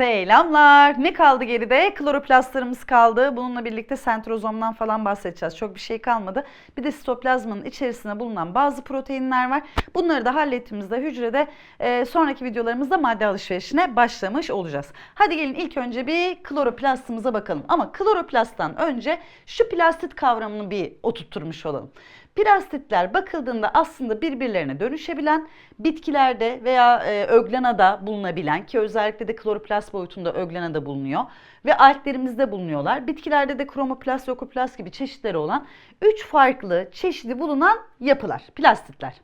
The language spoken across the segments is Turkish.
Selamlar. Ne kaldı geride? Kloroplastlarımız kaldı. Bununla birlikte sentrozomdan falan bahsedeceğiz. Çok bir şey kalmadı. Bir de sitoplazmanın içerisinde bulunan bazı proteinler var. Bunları da hallettiğimizde hücrede e, sonraki videolarımızda madde alışverişine başlamış olacağız. Hadi gelin ilk önce bir kloroplastımıza bakalım. Ama kloroplasttan önce şu plastit kavramını bir oturtturmuş olalım. Plastitler bakıldığında aslında birbirlerine dönüşebilen, bitkilerde veya e, öglenada bulunabilen ki özellikle de kloroplast boyutunda öglenada bulunuyor ve altlerimizde bulunuyorlar. Bitkilerde de kromoplast, lokoplast gibi çeşitleri olan 3 farklı çeşidi bulunan yapılar, plastitler.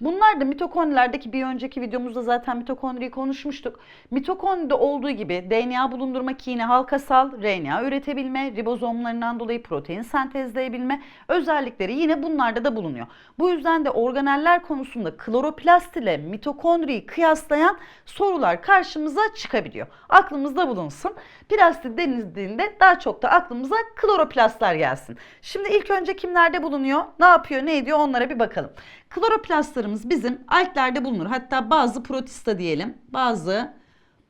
Bunlar da mitokondrilerdeki bir önceki videomuzda zaten mitokondriyi konuşmuştuk. Mitokondride olduğu gibi DNA bulundurmak yine halkasal, RNA üretebilme, ribozomlarından dolayı protein sentezleyebilme özellikleri yine bunlarda da bulunuyor. Bu yüzden de organeller konusunda kloroplast ile mitokondriyi kıyaslayan sorular karşımıza çıkabiliyor. Aklımızda bulunsun. Plastit denildiğinde daha çok da aklımıza kloroplastlar gelsin. Şimdi ilk önce kimlerde bulunuyor? Ne yapıyor, ne ediyor onlara bir bakalım. Kloroplastlarımız bizim altlerde bulunur. Hatta bazı protista diyelim. Bazı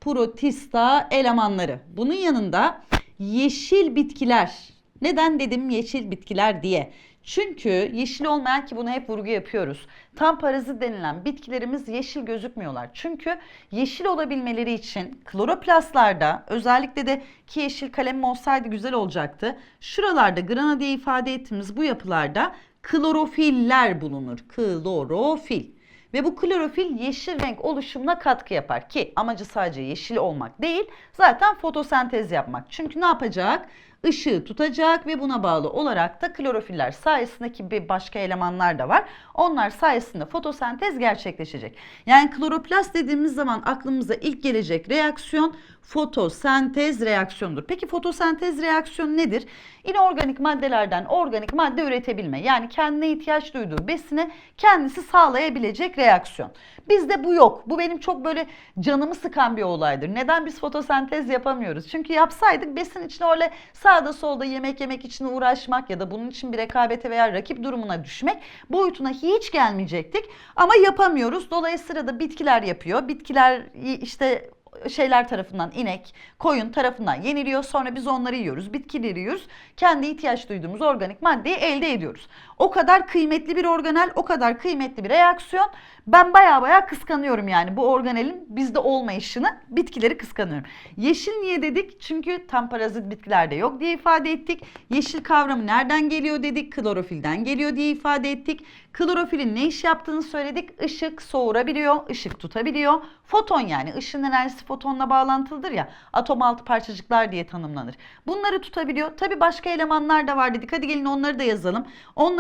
protista elemanları. Bunun yanında yeşil bitkiler. Neden dedim yeşil bitkiler diye? Çünkü yeşil olmayan ki buna hep vurgu yapıyoruz. Tam parazit denilen bitkilerimiz yeşil gözükmüyorlar. Çünkü yeşil olabilmeleri için kloroplastlarda özellikle de ki yeşil kalemim olsaydı güzel olacaktı. Şuralarda grana diye ifade ettiğimiz bu yapılarda klorofiller bulunur. Klorofil. Ve bu klorofil yeşil renk oluşumuna katkı yapar ki amacı sadece yeşil olmak değil zaten fotosentez yapmak. Çünkü ne yapacak? Işığı tutacak ve buna bağlı olarak da klorofiller sayesindeki bir başka elemanlar da var. Onlar sayesinde fotosentez gerçekleşecek. Yani kloroplast dediğimiz zaman aklımıza ilk gelecek reaksiyon fotosentez reaksiyonudur. Peki fotosentez reaksiyonu nedir? İnorganik maddelerden organik madde üretebilme. Yani kendine ihtiyaç duyduğu besini kendisi sağlayabilecek reaksiyon. Bizde bu yok. Bu benim çok böyle canımı sıkan bir olaydır. Neden biz fotosentez yapamıyoruz? Çünkü yapsaydık besin için öyle sağda solda yemek yemek için uğraşmak ya da bunun için bir rekabete veya rakip durumuna düşmek boyutuna hiç gelmeyecektik. Ama yapamıyoruz. Dolayısıyla da bitkiler yapıyor. Bitkiler işte şeyler tarafından inek, koyun tarafından yeniliyor. Sonra biz onları yiyoruz, bitkileri yiyoruz. Kendi ihtiyaç duyduğumuz organik maddeyi elde ediyoruz. O kadar kıymetli bir organel, o kadar kıymetli bir reaksiyon. Ben baya baya kıskanıyorum yani bu organelin bizde olmayışını, bitkileri kıskanıyorum. Yeşil niye dedik? Çünkü tam parazit bitkilerde yok diye ifade ettik. Yeşil kavramı nereden geliyor dedik? Klorofilden geliyor diye ifade ettik. Klorofilin ne iş yaptığını söyledik. Işık soğurabiliyor, ışık tutabiliyor. Foton yani ışın enerjisi fotonla bağlantılıdır ya. Atom altı parçacıklar diye tanımlanır. Bunları tutabiliyor. Tabi başka elemanlar da var dedik. Hadi gelin onları da yazalım.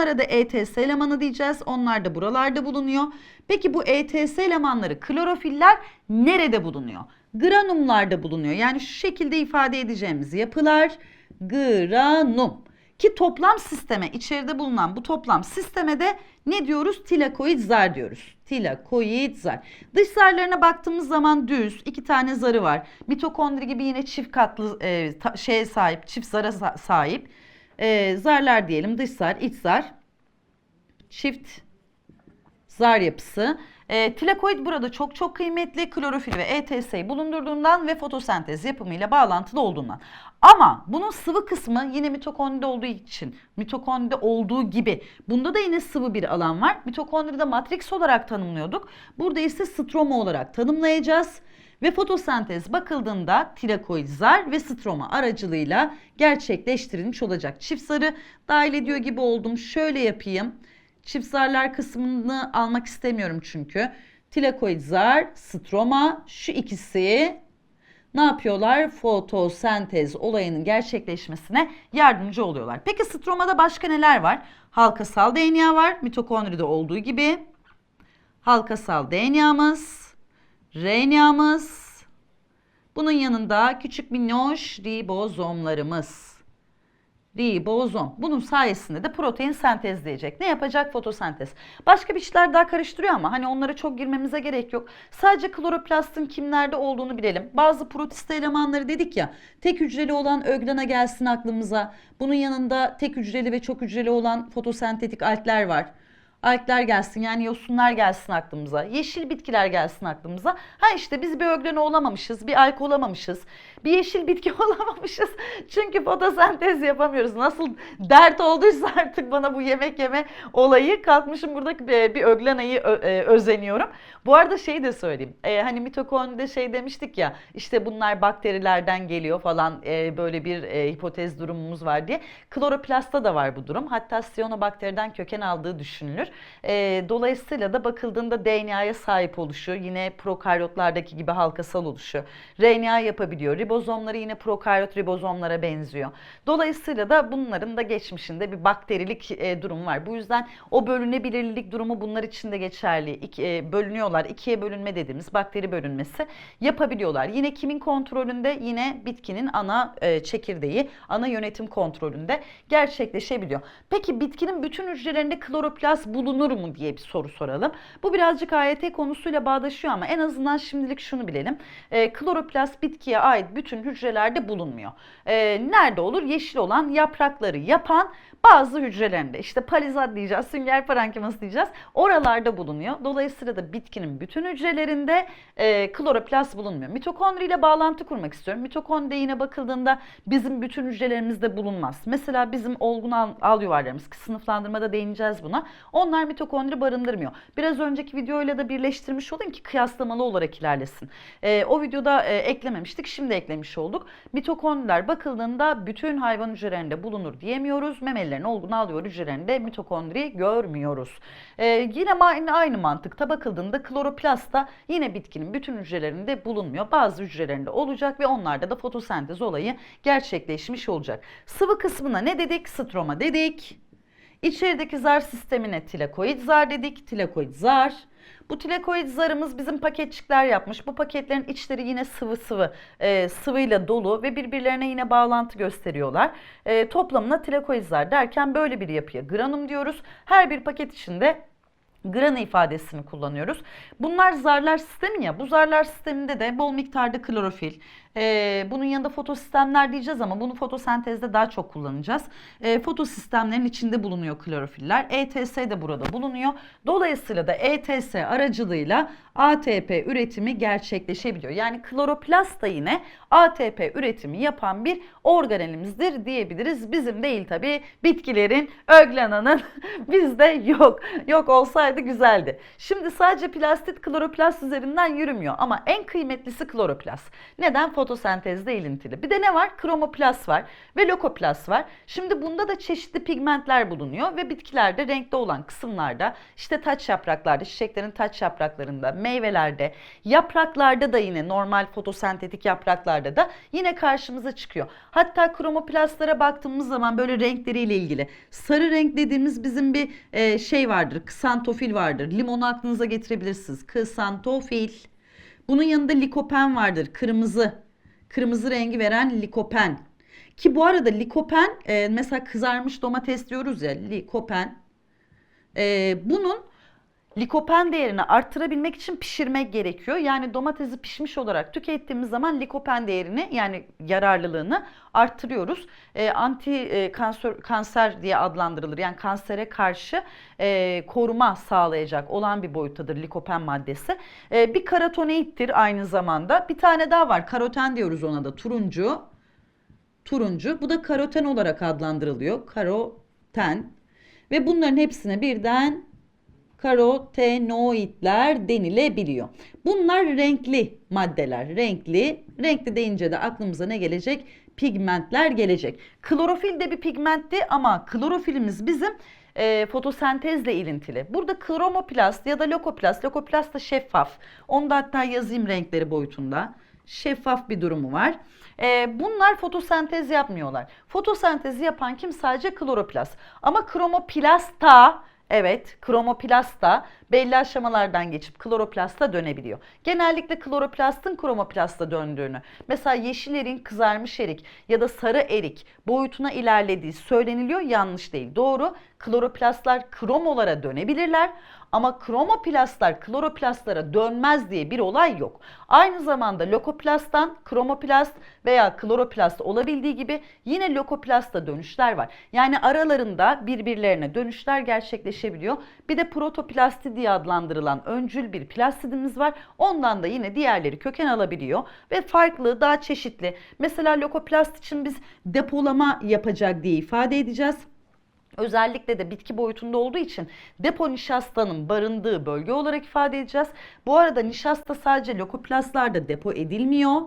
Onlara da ETS elemanı diyeceğiz. Onlar da buralarda bulunuyor. Peki bu ETS elemanları klorofiller nerede bulunuyor? Granumlarda bulunuyor. Yani şu şekilde ifade edeceğimiz yapılar granum. Ki toplam sisteme içeride bulunan bu toplam sisteme de ne diyoruz? Tilakoid zar diyoruz. Tilakoid zar. Dış zarlarına baktığımız zaman düz iki tane zarı var. Mitokondri gibi yine çift katlı e, ta, şeye sahip, çift zara sa- sahip. E, zarlar diyelim dış zar, iç zar. Çift zar yapısı. E, tilakoid burada çok çok kıymetli klorofil ve ETS'yi bulundurduğundan ve fotosentez yapımıyla bağlantılı olduğundan. Ama bunun sıvı kısmı yine mitokondride olduğu için mitokondride olduğu gibi bunda da yine sıvı bir alan var. Mitokondride matrix olarak tanımlıyorduk. Burada ise stroma olarak tanımlayacağız. Ve fotosentez bakıldığında tilakoid zar ve stroma aracılığıyla gerçekleştirilmiş olacak. Çift zarı dahil ediyor gibi oldum. Şöyle yapayım. Çift zarlar kısmını almak istemiyorum çünkü. Tilakoid zar, stroma şu ikisi ne yapıyorlar? Fotosentez olayının gerçekleşmesine yardımcı oluyorlar. Peki stromada başka neler var? Halkasal DNA var. Mitokondride olduğu gibi. Halkasal DNA'mız, RNA'mız. Bunun yanında küçük minnoş ribozomlarımız ribozom. Bunun sayesinde de protein sentezleyecek. Ne yapacak? Fotosentez. Başka bir şeyler daha karıştırıyor ama hani onlara çok girmemize gerek yok. Sadece kloroplastın kimlerde olduğunu bilelim. Bazı protista elemanları dedik ya tek hücreli olan öglana gelsin aklımıza. Bunun yanında tek hücreli ve çok hücreli olan fotosentetik altler var. Alkler gelsin yani yosunlar gelsin aklımıza. Yeşil bitkiler gelsin aklımıza. Ha işte biz bir öglene olamamışız, bir alk olamamışız, bir yeşil bitki olamamışız. Çünkü fotosentez yapamıyoruz. Nasıl dert olduysa artık bana bu yemek yeme olayı kalkmışım burada bir, öglenayı e, özeniyorum. Bu arada şey de söyleyeyim. E, hani mitokondride şey demiştik ya işte bunlar bakterilerden geliyor falan e, böyle bir e, hipotez durumumuz var diye. Kloroplastta da var bu durum. Hatta siyonobakteriden köken aldığı düşünülür. E, dolayısıyla da bakıldığında DNA'ya sahip oluşu yine prokaryotlardaki gibi halkasal oluşu. RNA yapabiliyor. Ribozomları yine prokaryot ribozomlara benziyor. Dolayısıyla da bunların da geçmişinde bir bakterilik e, durum var. Bu yüzden o bölünebilirlik durumu bunlar için de geçerli. İki, e, bölünüyorlar. İkiye bölünme dediğimiz bakteri bölünmesi yapabiliyorlar. Yine kimin kontrolünde? Yine bitkinin ana e, çekirdeği, ana yönetim kontrolünde gerçekleşebiliyor. Peki bitkinin bütün hücrelerinde kloroplast bulunur mu diye bir soru soralım. Bu birazcık AYT konusuyla bağdaşıyor ama en azından şimdilik şunu bilelim. E, kloroplast bitkiye ait bütün hücrelerde bulunmuyor. E, nerede olur? Yeşil olan yaprakları yapan bazı hücrelerinde işte palizat diyeceğiz, sünger parenkiması diyeceğiz. Oralarda bulunuyor. Dolayısıyla da bitkinin bütün hücrelerinde e, kloroplast bulunmuyor. Mitokondri ile bağlantı kurmak istiyorum. Mitokondri yine bakıldığında bizim bütün hücrelerimizde bulunmaz. Mesela bizim olgun al, al yuvarlarımız ki sınıflandırmada değineceğiz buna. Onlar mitokondri barındırmıyor. Biraz önceki videoyla da birleştirmiş olayım ki kıyaslamalı olarak ilerlesin. E, o videoda e, eklememiştik. Şimdi eklemiş olduk. Mitokondriler bakıldığında bütün hayvan hücrelerinde bulunur diyemiyoruz. Memelilerin olgun al yuvar hücrelerinde mitokondri görmüyoruz. E, yine aynı mantıkta bakıldığında kloroplast da yine bitkinin bütün hücrelerinde bulunmuyor. Bazı hücrelerinde olacak ve onlarda da fotosentez olayı gerçekleşmiş olacak. Sıvı kısmına ne dedik? Stroma dedik. İçerideki zar sistemine tilakoid zar dedik. Tilakoid zar. Bu tilakoid zarımız bizim paketçikler yapmış. Bu paketlerin içleri yine sıvı sıvı e, sıvıyla dolu ve birbirlerine yine bağlantı gösteriyorlar. E, toplamına tilakoid zar derken böyle bir yapıya granum diyoruz. Her bir paket içinde grana ifadesini kullanıyoruz. Bunlar zarlar sistemi ya. Bu zarlar sisteminde de bol miktarda klorofil, e, bunun yanında fotosistemler diyeceğiz ama bunu fotosentezde daha çok kullanacağız. E, fotosistemlerin içinde bulunuyor klorofiller. ETS de burada bulunuyor. Dolayısıyla da ETS aracılığıyla ATP üretimi gerçekleşebiliyor. Yani kloroplast da yine ATP üretimi yapan bir organelimizdir diyebiliriz. Bizim değil tabi bitkilerin, öglananın bizde yok. Yok olsaydı güzeldi. Şimdi sadece plastit kloroplast üzerinden yürümüyor ama en kıymetlisi kloroplast. Neden? Fotosentezde ilintili. Bir de ne var? Kromoplast var ve lokoplast var. Şimdi bunda da çeşitli pigmentler bulunuyor ve bitkilerde renkli olan kısımlarda işte taç yapraklarda, çiçeklerin taç yapraklarında, meyvelerde, yapraklarda da yine normal fotosentetik yapraklarda da yine karşımıza çıkıyor. Hatta kromoplastlara baktığımız zaman böyle renkleriyle ilgili sarı renk dediğimiz bizim bir e, şey vardır. Ksantofil vardır. Limonu aklınıza getirebilirsiniz. Ksantofil. Bunun yanında likopen vardır. Kırmızı. Kırmızı rengi veren likopen. Ki bu arada likopen e, mesela kızarmış domates diyoruz ya likopen. E, bunun likopen değerini arttırabilmek için pişirmek gerekiyor. Yani domatesi pişmiş olarak tükettiğimiz zaman likopen değerini yani yararlılığını arttırıyoruz. E, anti e, kanser, kanser diye adlandırılır. Yani kansere karşı e, koruma sağlayacak olan bir boyuttadır likopen maddesi. E, bir karotenoittir aynı zamanda. Bir tane daha var. Karoten diyoruz ona da turuncu. Turuncu. Bu da karoten olarak adlandırılıyor. Karoten. Ve bunların hepsine birden karotenoidler denilebiliyor. Bunlar renkli maddeler. Renkli. Renkli deyince de aklımıza ne gelecek? Pigmentler gelecek. Klorofil de bir pigmentti ama klorofilimiz bizim e, fotosentezle ilintili. Burada kromoplast ya da lokoplast. Lokoplast da şeffaf. Onda hatta yazayım renkleri boyutunda. Şeffaf bir durumu var. E, bunlar fotosentez yapmıyorlar. Fotosentezi yapan kim? Sadece kloroplast. Ama kromoplasta Evet, kromoplasta belli aşamalardan geçip kloroplasta dönebiliyor. Genellikle kloroplastın kromoplasta döndüğünü, mesela yeşil erin kızarmış erik ya da sarı erik boyutuna ilerlediği söyleniliyor. Yanlış değil. Doğru. Kloroplastlar kromolara dönebilirler ama kromoplastlar kloroplastlara dönmez diye bir olay yok. Aynı zamanda lokoplasttan kromoplast veya kloroplast olabildiği gibi yine lokoplasta dönüşler var. Yani aralarında birbirlerine dönüşler gerçekleşebiliyor. Bir de protoplasti diye adlandırılan öncül bir plastidimiz var. Ondan da yine diğerleri köken alabiliyor ve farklı, daha çeşitli. Mesela lokoplast için biz depolama yapacak diye ifade edeceğiz. Özellikle de bitki boyutunda olduğu için depo nişastanın barındığı bölge olarak ifade edeceğiz. Bu arada nişasta sadece lokoplastlarda depo edilmiyor.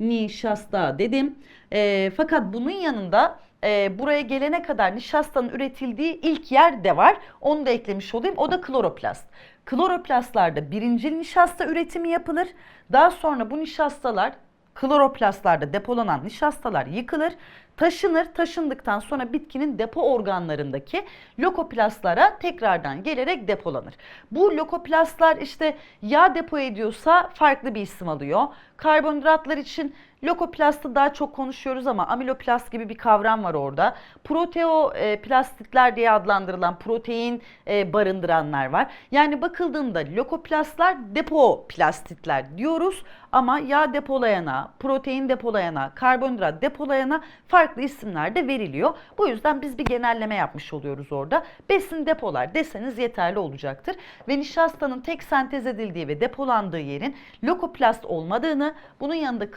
Nişasta dedim. Ee, fakat bunun yanında e, buraya gelene kadar nişastanın üretildiği ilk yer de var. Onu da eklemiş olayım. O da kloroplast. Kloroplastlarda birincil nişasta üretimi yapılır. Daha sonra bu nişastalar kloroplastlarda depolanan nişastalar yıkılır, taşınır. Taşındıktan sonra bitkinin depo organlarındaki lokoplastlara tekrardan gelerek depolanır. Bu lokoplastlar işte yağ depo ediyorsa farklı bir isim alıyor. Karbonhidratlar için lokoplastı daha çok konuşuyoruz ama amiloplast gibi bir kavram var orada. Proteoplastitler diye adlandırılan protein e, barındıranlar var. Yani bakıldığında lokoplastlar depoplastitler diyoruz ama yağ depolayana, protein depolayana, karbonhidrat depolayana farklı isimler de veriliyor. Bu yüzden biz bir genelleme yapmış oluyoruz orada. Besin depolar deseniz yeterli olacaktır. Ve nişastanın tek sentez edildiği ve depolandığı yerin lokoplast olmadığını, bunun yanında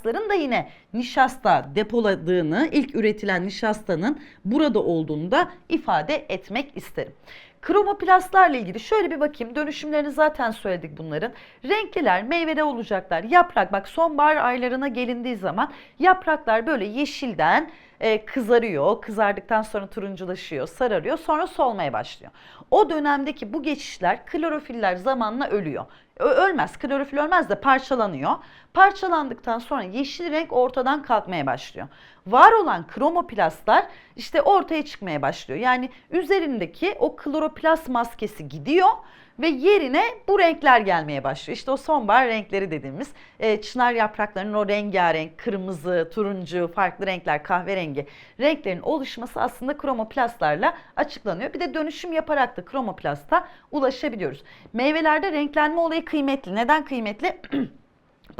kloroplastların da yine nişasta depoladığını, ilk üretilen nişastanın burada olduğunu da ifade etmek isterim. Kromoplastlarla ilgili şöyle bir bakayım. Dönüşümlerini zaten söyledik bunların. Renkliler, meyvede olacaklar. Yaprak bak sonbahar aylarına gelindiği zaman yapraklar böyle yeşilden e, kızarıyor. Kızardıktan sonra turunculaşıyor, sararıyor. Sonra solmaya başlıyor. O dönemdeki bu geçişler klorofiller zamanla ölüyor. Ölmez, klorofil ölmez de parçalanıyor. Parçalandıktan sonra yeşil renk ortadan kalkmaya başlıyor. Var olan kromoplastlar işte ortaya çıkmaya başlıyor. Yani üzerindeki o kloroplast maskesi gidiyor ve yerine bu renkler gelmeye başlıyor. İşte o sonbahar renkleri dediğimiz e, çınar yapraklarının o rengarenk, kırmızı, turuncu, farklı renkler, kahverengi renklerin oluşması aslında kromoplastlarla açıklanıyor. Bir de dönüşüm yaparak da kromoplasta ulaşabiliyoruz. Meyvelerde renklenme olayı kıymetli. Neden kıymetli?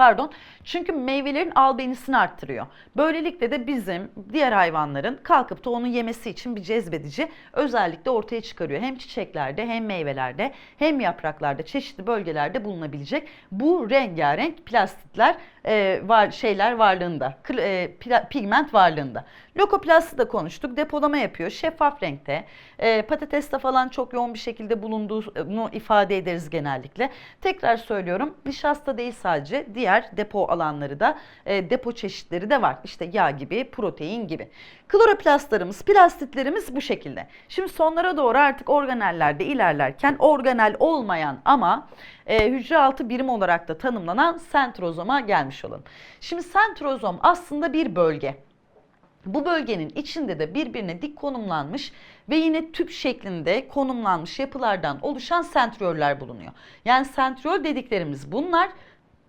Pardon. Çünkü meyvelerin albenisini arttırıyor. Böylelikle de bizim diğer hayvanların kalkıp da onu yemesi için bir cezbedici özellikle ortaya çıkarıyor. Hem çiçeklerde hem meyvelerde hem yapraklarda çeşitli bölgelerde bulunabilecek bu rengarenk plastitler e, var şeyler varlığında, e, pigment varlığında. Lokoplasti de konuştuk. Depolama yapıyor. Şeffaf renkte. E, patateste falan çok yoğun bir şekilde bulunduğunu ifade ederiz genellikle. Tekrar söylüyorum. Nişasta değil sadece diğer depo alanları da e, depo çeşitleri de var. İşte yağ gibi, protein gibi. Kloroplastlarımız, plastitlerimiz bu şekilde. Şimdi sonlara doğru artık organellerde ilerlerken organel olmayan ama e, hücre altı birim olarak da tanımlanan sentrozoma gelmiş olalım. Şimdi sentrozom aslında bir bölge. Bu bölgenin içinde de birbirine dik konumlanmış ve yine tüp şeklinde konumlanmış yapılardan oluşan sentriyoller bulunuyor. Yani sentriyol dediklerimiz bunlar.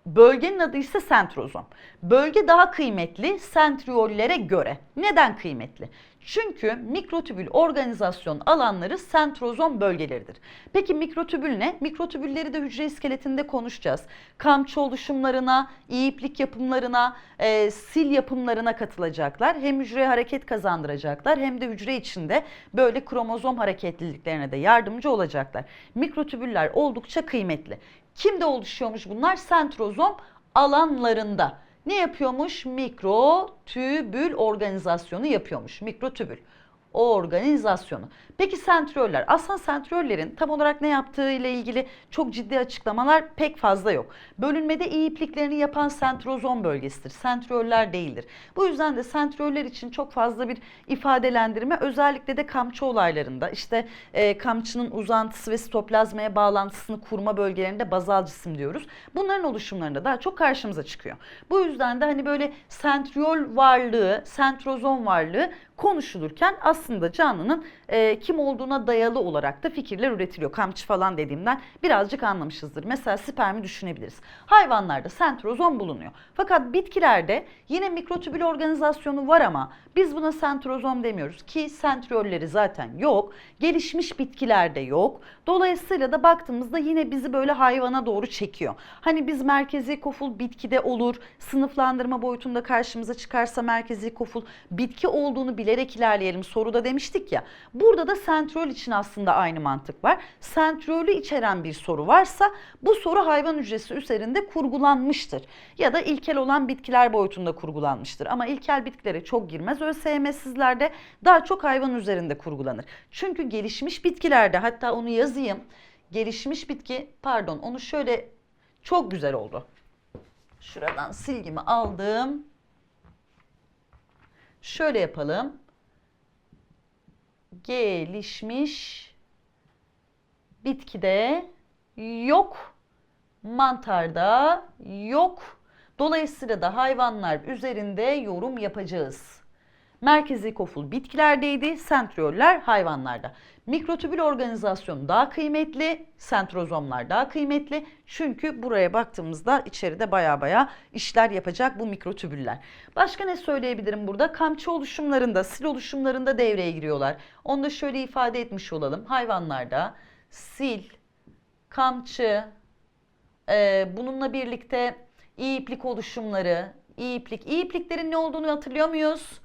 Bölgenin adı ise sentrozom. Bölge daha kıymetli sentriyollere göre. Neden kıymetli? Çünkü mikrotübül organizasyon alanları sentrozom bölgeleridir. Peki mikrotübül ne? Mikrotübülleri de hücre iskeletinde konuşacağız. Kamçı oluşumlarına, iyiplik yapımlarına, e, sil yapımlarına katılacaklar. Hem hücreye hareket kazandıracaklar hem de hücre içinde böyle kromozom hareketliliklerine de yardımcı olacaklar. Mikrotübüller oldukça kıymetli. Kimde oluşuyormuş bunlar? Sentrozom alanlarında. Ne yapıyormuş? Mikrotübül organizasyonu yapıyormuş. Mikrotübül organizasyonu. Peki sentriyoller. Aslında sentriyollerin tam olarak ne yaptığı ile ilgili çok ciddi açıklamalar pek fazla yok. Bölünmede iyi ipliklerini yapan sentrozom bölgesidir. Sentriyoller değildir. Bu yüzden de sentriyoller için çok fazla bir ifadelendirme özellikle de kamçı olaylarında işte e, kamçının uzantısı ve sitoplazmaya bağlantısını kurma bölgelerinde bazal cisim diyoruz. Bunların oluşumlarında daha çok karşımıza çıkıyor. Bu yüzden de hani böyle sentriyol varlığı, sentrozom varlığı konuşulurken aslında canlının e, kim olduğuna dayalı olarak da fikirler üretiliyor. Kamçı falan dediğimden birazcık anlamışızdır. Mesela spermi düşünebiliriz. Hayvanlarda sentrozom bulunuyor. Fakat bitkilerde yine mikrotübül organizasyonu var ama biz buna sentrozom demiyoruz ki sentriyolleri zaten yok. Gelişmiş bitkilerde yok. Dolayısıyla da baktığımızda yine bizi böyle hayvana doğru çekiyor. Hani biz merkezi koful bitkide olur, sınıflandırma boyutunda karşımıza çıkarsa merkezi koful bitki olduğunu bilerek ilerleyelim, sorun soruda demiştik ya. Burada da sentrol için aslında aynı mantık var. Sentrolü içeren bir soru varsa bu soru hayvan hücresi üzerinde kurgulanmıştır. Ya da ilkel olan bitkiler boyutunda kurgulanmıştır. Ama ilkel bitkilere çok girmez ÖSYM'sizlerde daha çok hayvan üzerinde kurgulanır. Çünkü gelişmiş bitkilerde hatta onu yazayım. Gelişmiş bitki pardon onu şöyle çok güzel oldu. Şuradan silgimi aldım. Şöyle yapalım. Gelişmiş bitkide yok, mantarda yok. Dolayısıyla da hayvanlar üzerinde yorum yapacağız. Merkezi koful bitkilerdeydi, sentrioller hayvanlarda. Mikrotübül organizasyon daha kıymetli, sentrozomlar daha kıymetli. Çünkü buraya baktığımızda içeride baya baya işler yapacak bu mikrotübüller. Başka ne söyleyebilirim burada? Kamçı oluşumlarında, sil oluşumlarında devreye giriyorlar. Onu da şöyle ifade etmiş olalım. Hayvanlarda sil, kamçı, e, bununla birlikte iyi iplik oluşumları, iyi iplik. İyi ipliklerin ne olduğunu hatırlıyor muyuz?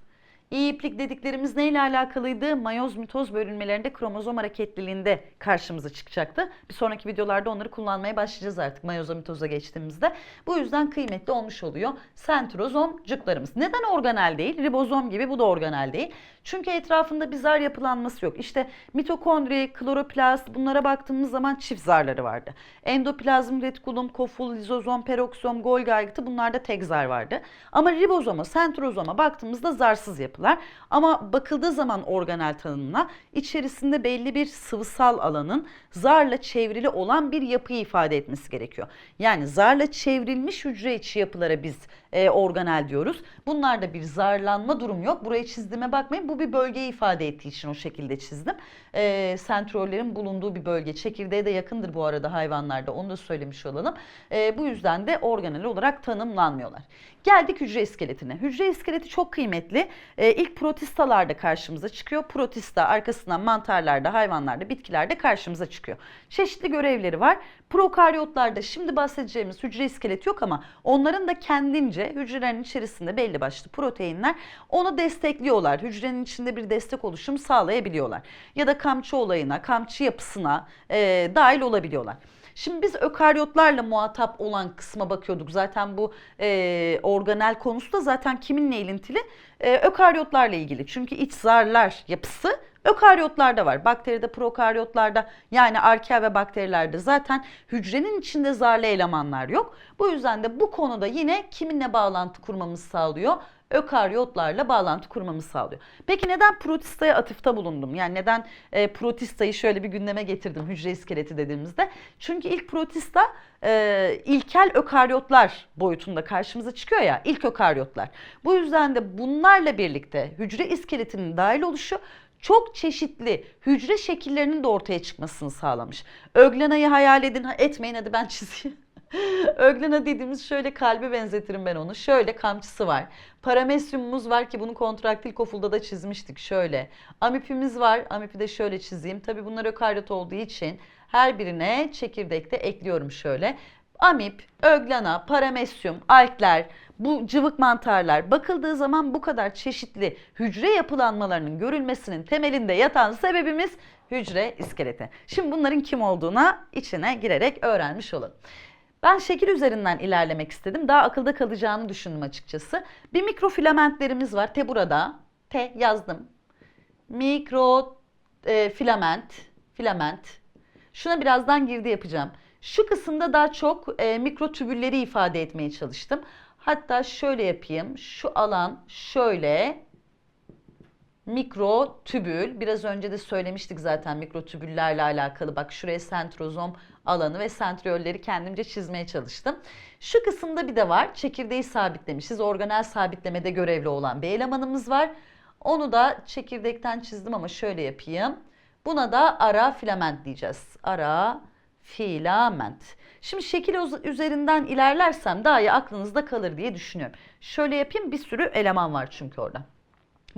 İyi iplik dediklerimiz neyle alakalıydı? Mayoz mitoz bölünmelerinde kromozom hareketliliğinde karşımıza çıkacaktı. Bir sonraki videolarda onları kullanmaya başlayacağız artık mayoza mitoza geçtiğimizde. Bu yüzden kıymetli olmuş oluyor. Sentrozomcuklarımız. Neden organel değil? Ribozom gibi bu da organel değil. Çünkü etrafında bir zar yapılanması yok. İşte mitokondri, kloroplast bunlara baktığımız zaman çift zarları vardı. Endoplazm, retikulum, koful, lizozom, peroksom, Golgi aygıtı bunlarda tek zar vardı. Ama ribozoma, sentrozoma baktığımızda zarsız yapılar. Ama bakıldığı zaman organel tanımına içerisinde belli bir sıvısal alanın zarla çevrili olan bir yapıyı ifade etmesi gerekiyor. Yani zarla çevrilmiş hücre içi yapılara biz e, organel diyoruz. Bunlarda bir zarlanma durum yok. Burayı çizdiğime bakmayın. Bu bir bölgeyi ifade ettiği için o şekilde çizdim. E, sentrollerin bulunduğu bir bölge. Çekirdeğe de yakındır bu arada hayvanlarda. Onu da söylemiş olalım. E, bu yüzden de organel olarak tanımlanmıyorlar. Geldik hücre iskeletine. Hücre iskeleti çok kıymetli. E, ilk protistalarda karşımıza çıkıyor. Protista arkasından mantarlarda, hayvanlarda, bitkilerde karşımıza çıkıyor. Çeşitli görevleri var. Prokaryotlarda şimdi bahsedeceğimiz hücre iskeleti yok ama onların da kendince hücrelerin içerisinde belli başlı proteinler onu destekliyorlar. Hücrenin içinde bir destek oluşum sağlayabiliyorlar. Ya da kamçı olayına, kamçı yapısına e, dahil olabiliyorlar. Şimdi biz ökaryotlarla muhatap olan kısma bakıyorduk. Zaten bu e, organel konusu da zaten kiminle ilintili? E, ökaryotlarla ilgili. Çünkü iç zarlar yapısı ökaryotlarda var. Bakteride, prokaryotlarda yani arkeya ve bakterilerde zaten hücrenin içinde zarlı elemanlar yok. Bu yüzden de bu konuda yine kiminle bağlantı kurmamızı sağlıyor? Ökaryotlarla bağlantı kurmamı sağlıyor. Peki neden protistaya atıfta bulundum? Yani neden e, protistayı şöyle bir gündeme getirdim hücre iskeleti dediğimizde? Çünkü ilk protista e, ilkel ökaryotlar boyutunda karşımıza çıkıyor ya ilk ökaryotlar. Bu yüzden de bunlarla birlikte hücre iskeletinin dahil oluşu çok çeşitli hücre şekillerinin de ortaya çıkmasını sağlamış. Öglena'yı hayal edin, etmeyin hadi ben çizeyim. Öglena dediğimiz şöyle kalbe benzetirim ben onu. Şöyle kamçısı var. Paramesyumumuz var ki bunu kontraktil kofulda da çizmiştik. Şöyle. Amipimiz var. Amipi de şöyle çizeyim. Tabi bunlar ökaryot olduğu için her birine çekirdekte ekliyorum şöyle. Amip, öglana, paramesyum, alkler, bu cıvık mantarlar bakıldığı zaman bu kadar çeşitli hücre yapılanmalarının görülmesinin temelinde yatan sebebimiz hücre iskeleti. Şimdi bunların kim olduğuna içine girerek öğrenmiş olun. Ben şekil üzerinden ilerlemek istedim. Daha akılda kalacağını düşündüm açıkçası. Bir mikrofilamentlerimiz var. T burada. T yazdım. Mikro e, filament. Filament. Şuna birazdan girdi yapacağım. Şu kısımda daha çok e, mikrotübülleri ifade etmeye çalıştım. Hatta şöyle yapayım. Şu alan şöyle mikrotübül. Biraz önce de söylemiştik zaten mikrotübüllerle alakalı. Bak şuraya sentrozom alanı ve sentriyolleri kendimce çizmeye çalıştım. Şu kısımda bir de var. Çekirdeği sabitlemişiz. Organel sabitlemede görevli olan bir elemanımız var. Onu da çekirdekten çizdim ama şöyle yapayım. Buna da ara filament diyeceğiz. Ara filament. Şimdi şekil üzerinden ilerlersem daha iyi aklınızda kalır diye düşünüyorum. Şöyle yapayım bir sürü eleman var çünkü orada.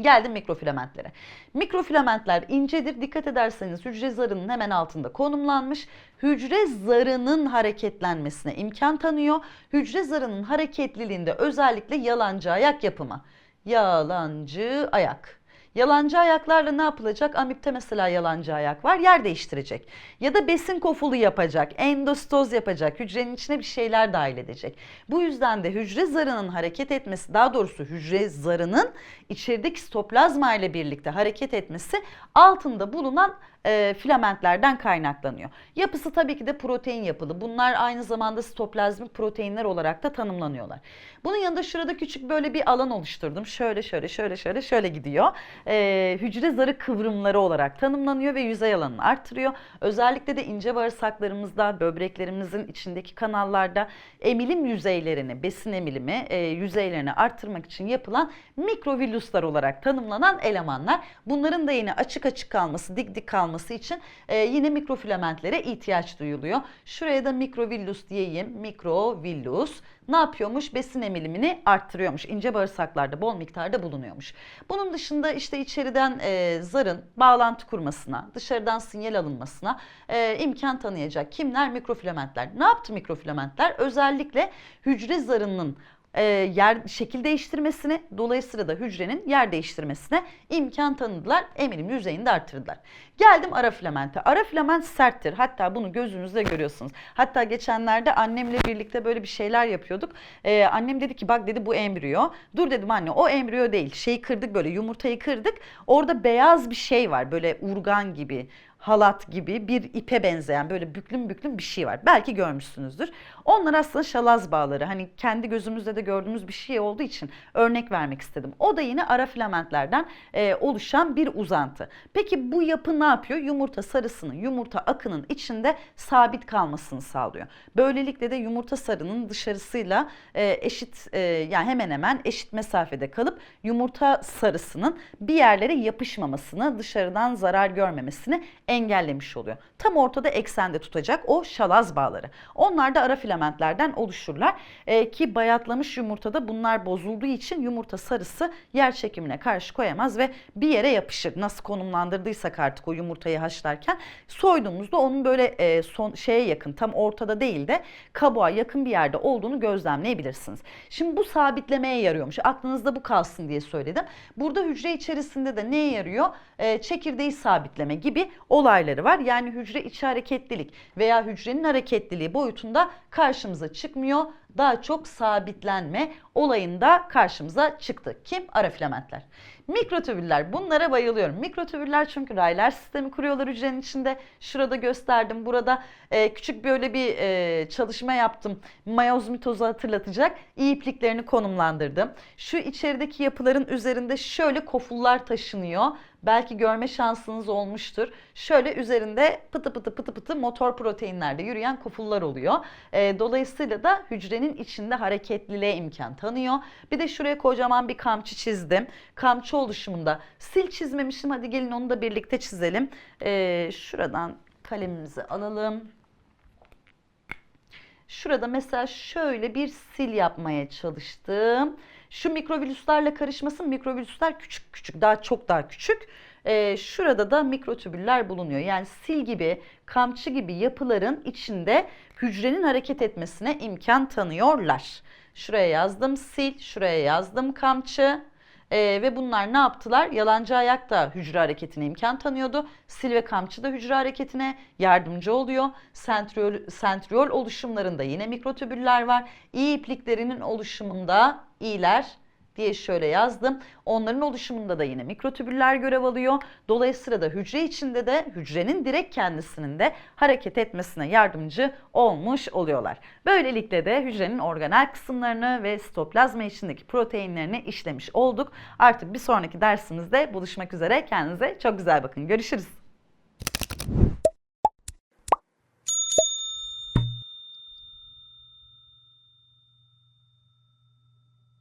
Geldim mikrofilamentlere. Mikrofilamentler incedir. Dikkat ederseniz hücre zarının hemen altında konumlanmış. Hücre zarının hareketlenmesine imkan tanıyor. Hücre zarının hareketliliğinde özellikle yalancı ayak yapımı. Yalancı ayak. Yalancı ayaklarla ne yapılacak? Amipte mesela yalancı ayak var. Yer değiştirecek. Ya da besin kofulu yapacak. Endostoz yapacak. Hücrenin içine bir şeyler dahil edecek. Bu yüzden de hücre zarının hareket etmesi, daha doğrusu hücre zarının içerideki sitoplazma ile birlikte hareket etmesi altında bulunan e, filamentlerden kaynaklanıyor. Yapısı tabii ki de protein yapılı. Bunlar aynı zamanda sitoplazmik proteinler olarak da tanımlanıyorlar. Bunun yanında şurada küçük böyle bir alan oluşturdum. Şöyle şöyle şöyle şöyle şöyle gidiyor. E, hücre zarı kıvrımları olarak tanımlanıyor ve yüzey alanını artırıyor. Özellikle de ince bağırsaklarımızda, böbreklerimizin içindeki kanallarda emilim yüzeylerini, besin emilimi e, yüzeylerini arttırmak için yapılan mikrovilluslar olarak tanımlanan elemanlar. Bunların da yine açık açık kalması, dik dik kalması için e, yine mikrofilamentlere ihtiyaç duyuluyor. Şuraya da mikrovillus diyeyim. Mikrovillus ne yapıyormuş? Besin emilimini arttırıyormuş. İnce bağırsaklarda bol miktarda bulunuyormuş. Bunun dışında işte içeriden e, zarın bağlantı kurmasına, dışarıdan sinyal alınmasına e, imkan tanıyacak. Kimler? Mikrofilamentler. Ne yaptı mikrofilamentler? Özellikle hücre zarının e, yer şekil değiştirmesine dolayısıyla da hücrenin yer değiştirmesine imkan tanıdılar. Emilim yüzeyini de arttırdılar. Geldim ara filamente. Ara filament serttir. Hatta bunu gözünüzde görüyorsunuz. Hatta geçenlerde annemle birlikte böyle bir şeyler yapıyorduk. E, annem dedi ki bak dedi bu embriyo. Dur dedim anne o embriyo değil. Şeyi kırdık böyle yumurtayı kırdık. Orada beyaz bir şey var böyle urgan gibi halat gibi bir ipe benzeyen böyle büklüm büklüm bir şey var. Belki görmüşsünüzdür. Onlar aslında şalaz bağları. Hani kendi gözümüzde de gördüğümüz bir şey olduğu için örnek vermek istedim. O da yine ara filamentlerden e, oluşan bir uzantı. Peki bu yapı ne yapıyor? Yumurta sarısının, yumurta akının içinde sabit kalmasını sağlıyor. Böylelikle de yumurta sarının dışarısıyla e, eşit e, yani hemen hemen eşit mesafede kalıp yumurta sarısının bir yerlere yapışmamasını, dışarıdan zarar görmemesini engellemiş oluyor. Tam ortada eksende tutacak o şalaz bağları. Onlar da ara filamentlerden oluşurlar. Ee, ki bayatlamış yumurtada bunlar bozulduğu için yumurta sarısı yer çekimine karşı koyamaz ve bir yere yapışır. Nasıl konumlandırdıysak artık o yumurtayı haşlarken soyduğumuzda onun böyle e, son şeye yakın tam ortada değil de kabuğa yakın bir yerde olduğunu gözlemleyebilirsiniz. Şimdi bu sabitlemeye yarıyormuş. Aklınızda bu kalsın diye söyledim. Burada hücre içerisinde de neye yarıyor? Ee, çekirdeği sabitleme gibi olayları var. Yani hücre içi hareketlilik veya hücrenin hareketliliği boyutunda karşımıza çıkmıyor. Daha çok sabitlenme olayında karşımıza çıktı. Kim? Ara filamentler. Mikrotübüller. Bunlara bayılıyorum. Mikrotübüller çünkü raylar sistemi kuruyorlar hücrenin içinde. Şurada gösterdim. Burada e, küçük böyle bir e, çalışma yaptım. Mayoz mitozu hatırlatacak. İyi ipliklerini konumlandırdım. Şu içerideki yapıların üzerinde şöyle kofullar taşınıyor. Belki görme şansınız olmuştur. Şöyle üzerinde pıtı pıtı pıtı pıtı motor proteinlerde yürüyen kofullar oluyor. E, dolayısıyla da hücrenin içinde hareketliliğe imkan tanıyor. Bir de şuraya kocaman bir kamçı çizdim. Kamçı oluşumunda sil çizmemişim. Hadi gelin onu da birlikte çizelim. E, şuradan kalemimizi alalım. Şurada mesela şöyle bir sil yapmaya çalıştım. Şu mikrovirüslerle karışmasın. Mikrovirüsler küçük küçük, daha çok daha küçük. Ee, şurada da mikrotübüller bulunuyor. Yani sil gibi, kamçı gibi yapıların içinde hücrenin hareket etmesine imkan tanıyorlar. Şuraya yazdım sil, şuraya yazdım kamçı. Ee, ve bunlar ne yaptılar? Yalancı ayak da hücre hareketine imkan tanıyordu. Sil ve kamçı da hücre hareketine yardımcı oluyor. Sentriol, sentriol oluşumlarında yine mikrotübüller var. İyi ipliklerinin oluşumunda iyiler diye şöyle yazdım. Onların oluşumunda da yine mikrotübüller görev alıyor. Dolayısıyla da hücre içinde de hücrenin direkt kendisinin de hareket etmesine yardımcı olmuş oluyorlar. Böylelikle de hücrenin organel kısımlarını ve sitoplazma içindeki proteinlerini işlemiş olduk. Artık bir sonraki dersimizde buluşmak üzere. Kendinize çok güzel bakın. Görüşürüz.